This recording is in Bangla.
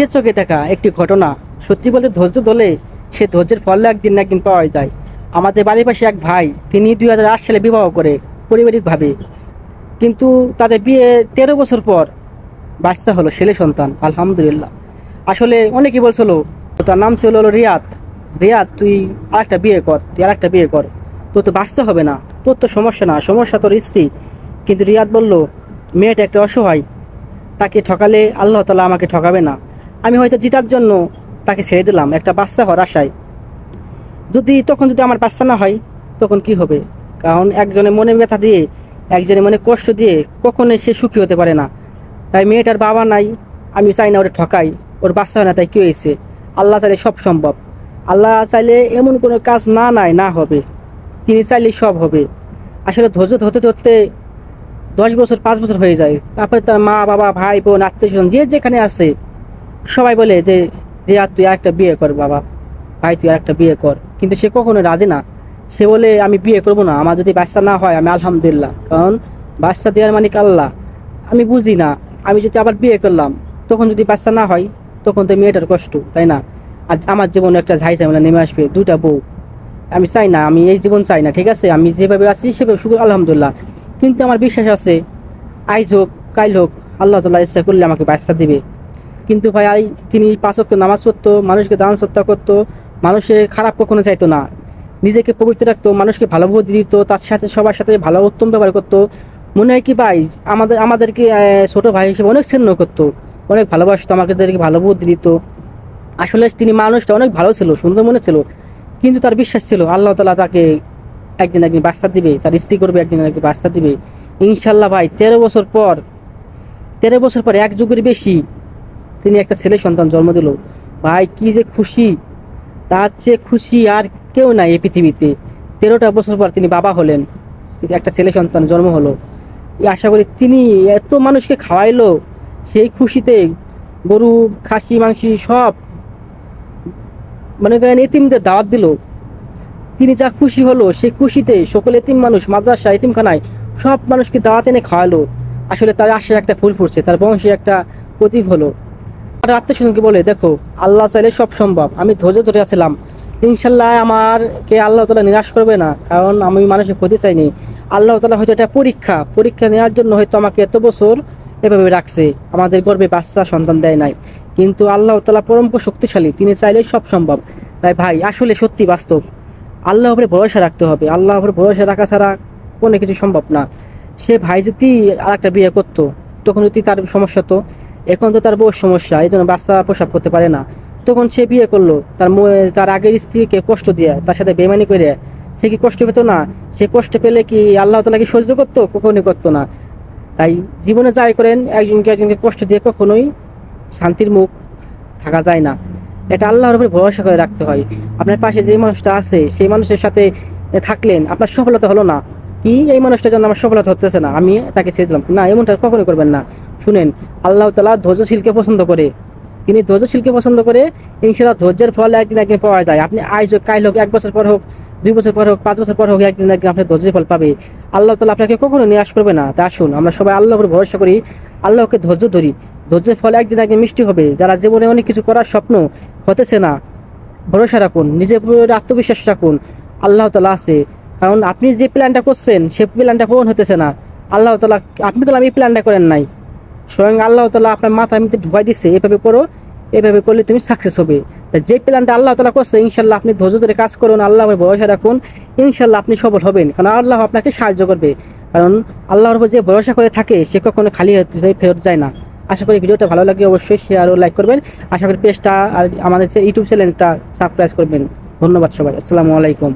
নিজের চোখে দেখা একটি ঘটনা। সত্যি বলতে ধৈর্য ধরলে সে ধৈর্যের ফল একদিন না একদিন পাওয়া যায়। আমাদের বাড়ির পাশে এক ভাই, তিনি দুই হাজার আট সালে বিবাহ করে পারিবারিকভাবে। কিন্তু তাদের বিয়ে তেরো বছর পর বাচ্চা হলো ছেলে সন্তান, আলহামদুলিল্লাহ। আসলে অনেকেই বলছিল, তার নাম ছিল হলো রিয়াদ। রিয়াদ, তুই আরেকটা বিয়ে কর, তুই আরেকটা বিয়ে কর। তোর তো বাচ্চা হবে না, তোর তো সমস্যা না, সমস্যা তোর স্ত্রী। কিন্তু রিয়াদ বলল, মেয়েটা একটা অসহায়, তাকে ঠকালে আল্লাহ তালা আমাকে ঠকাবে না। আমি হয়তো জিতার জন্য তাকে ছেড়ে দিলাম, একটা বাচ্চা হওয়ার আশায়। যদি তখন যদি আমার বাচ্চা না হয়, তখন কি হবে? কারণ একজনের মনে ব্যথা দিয়ে, একজনের মনে কষ্ট দিয়ে কখনোই সে সুখী হতে পারে না। তাই মেয়েটার বাবা নাই, আমি চাই না ওরে ঠকাই, ওর বাচ্চা হয় না, তাই কি হয়েছে? আল্লাহ চাইলে সব সম্ভব। আল্লাহ চাইলে এমন কোনো কাজ না নাই, না হবে। তিনি চাইলে সব হবে। আসলে ধৈর্য ধরতে ধরতে দশ বছর, পাঁচ বছর হয়ে যায়। তারপরে তার মা, বাবা, ভাই, বোন, আত্মীয় স্বজন যে যেখানে আছে সবাই বলে যে রিয়া তুই একটা বিয়ে কর বাবা। ভাই, তুই একটা বিয়ে কর। কিন্তু সে কখনো রাজি না। সে বলে, আমি বিয়ে করব না। আমার যদি বাচ্চা না হয়, আমি আলহামদুলিল্লাহ। কারণ বাচ্চা দেওয়ার মানে আল্লাহ? আমি বুঝি না। আমি যদি আবার বিয়ে করলাম, তখন যদি বাচ্চা না হয়, তখন তো মেয়েটার কষ্ট, তাই না? আর আমার জীবনে একটা ঝাই ঝামেলা নেমে আসবে, দুইটা বউ। আমি চাই না, আমি এই জীবন চাই না, ঠিক আছে? আমি যেভাবে আছি, সেভাবে শুধু আলহামদুলিল্লাহ। কিন্তু আমার বিশ্বাস আছে, আইজ হোক কাইল হোক, আল্লাহ তাল্লাহ ইচ্ছা করলে আমাকে বাচ্চা দিবে। কিন্তু ভাই তিনি পাঁচক্ত নামাজ পড়তো, মানুষকে দান সত্তা করতো মানুষের খারাপ কখনো চাইতো না। নিজেকে পবিত্র রাখতো, মানুষকে ভালো বুদ্ধি দিত, তার সাথে সবার সাথে ভালো উত্তম ব্যবহার করতো। মনে হয় কি ভাই, আমাদের, আমাদেরকে ছোট ভাই হিসেবে অনেক স্নেহ করতো, অনেক ভালোবাসতো আমাদেরকে ভালো বুদ্ধি দিত। আসলে তিনি মানুষটা অনেক ভালো ছিল, সুন্দর মনে ছিল, কিন্তু তার বিশ্বাস ছিল, আল্লাহ তালা তাকে একদিন একদিন বাচ্চা দিবে, তার স্ত্রী করবে, একদিন একদিন বাচ্চা দিবে। ইনশাল্লাহ ভাই, তেরো বছর পর, তেরো বছর পর এক যুগের বেশি তিনি একটা ছেলে সন্তান জন্ম দিল। ভাই, কি যে খুশি। তার চেয়ে খুশি আর কেউ নাই এই পৃথিবীতে। তেরোটা বছর পর তিনি বাবা হলেন। একটা ছেলে সন্তান জন্ম হলো। আশা করি তিনি এত মানুষকে খাওয়াইলো। সেই খুশিতে গরু, খাসি, মাংসি সব মনে করেন এতিমদের দাওয়াত দিল। তিনি যা খুশি হলো, সেই খুশিতে সকল এতিম মানুষ, মাদ্রাসা, এতিমখানায় সব মানুষকে দাওয়াত এনে খাওয়ালো আসলে তার আশে একটা ফুল ফুটছে, তার বংশে একটা প্রতীক হলো। আর আত্মীয়স্বজনকে বলে? দেখো, আল্লাহ চাইলে সব সম্ভব। আমি ধৈর্য ধরে আসছিলাম ইনশাল্লাহ আমারকে আল্লাহ তালা নিরাশ করবে না, কারণ আমি মানুষের ক্ষতি চাইনি। আল্লাহ তালা হয়তো এটা পরীক্ষা। পরীক্ষা নেওয়ার জন্য হয়তো আমাকে এত বছর এভাবে রাখছে। আমাদের গর্বে বাচ্চা সন্তান দেয় নাই। কিন্তু আল্লাহ তালা পরম শক্তিশালী, তিনি চাইলে সব সম্ভব। তাই ভাই, আসলে সত্যি বাস্তব। আল্লাহ উপরে ভরসা রাখতে হবে। আল্লাহ উপরে ভরসা রাখা ছাড়া কোনো কিছু সম্ভব না। সে ভাই যদি আর একটা বিয়ে করতো, তখন যদি তার সমস্যা তো এখন তো তার বউর সমস্যা এই জন্য বাচ্চা প্রসাব করতে পারে না। তখন সে বিয়ে করল, তার তার আগের স্ত্রীকে কষ্ট দিয়ে, তার সাথে বেমানি করে। সে কি কষ্ট পেতো না? সে কষ্ট পেলে কি আল্লাহ তালা কি সহ্য করতো? কখনোই করতো না। তাই জীবনে যাই করেন, একজনকে একজনকে কষ্ট দিয়ে কখনোই শান্তির মুখ থাকা যায় না। এটা আল্লাহর উপরে ভরসা করে রাখতে হয়। আপনার পাশে যে মানুষটা আছে, সেই মানুষের সাথে থাকলেন, আপনার সফলতা হলো না। কি? এই মানুষটার জন্য আমার সফলতা হতেছে না। আমি তাকে ছেড়ে দিলাম। না, এমনটা কখনোই করবেন না। শুনেন, আল্লাহ তালা ধৈর্যশীলকে পছন্দ করে। তিনি ধৈর্যশীলকে পছন্দ করে ইনশাল্লাহ ধৈর্যের ফল একদিন একদিন পাওয়া যায়। আপনি আজ হোক কাল হোক, এক বছর পর হোক, দুই বছর পর হোক, পাঁচ বছর পর হোক, একদিন একদিন আপনার ধৈর্যের ফল পাবে। আল্লাহ তালা আপনাকে কখনো নিরাশ করবে না। তা আসুন আমরা সবাই আল্লাহর উপর ভরসা করি। আল্লাহকে ধৈর্য ধরি। ধৈর্যের ফল একদিন একদিন মিষ্টি হবে। যারা জীবনে অনেক কিছু করার স্বপ্ন হতেছে না, ভরসা রাখুন। নিজের আত্মবিশ্বাস রাখুন। আল্লাহ তালা আছে। কারণ আপনি যে প্ল্যানটা করছেন, সে প্ল্যানটা পূরণ হতেছে না। আল্লাহ তালা আপনি তো আমি প্ল্যানটা করেন নাই। স্বয়ং আল্লাহ তালা আপনার মাথার মধ্যে ঢুকাই দিচ্ছে এভাবে করো, এভাবে করলে তুমি সাকসেস হবে। তা যে প্ল্যানটা আল্লাহ তালা করছে ইনশাল্লাহ আপনি ধৈর্য ধরে কাজ করুন আল্লাহ ভরসা রাখুন ইনশাল্লাহ আপনি সফল হবেন, কারণ আল্লাহ আপনাকে সাহায্য করবে। কারণ আল্লাহর উপর যে ভরসা করে থাকে, সে কখনো খালি ফেরত যায় না। আশা করি ভিডিওটা ভালো লাগে অবশ্যই শেয়ার ও লাইক করবেন। আশা করি পেজটা আর আমাদের ইউটিউব চ্যানেলটা সাবস্ক্রাইব করবেন। ধন্যবাদ সবাই। আসসালামু আলাইকুম।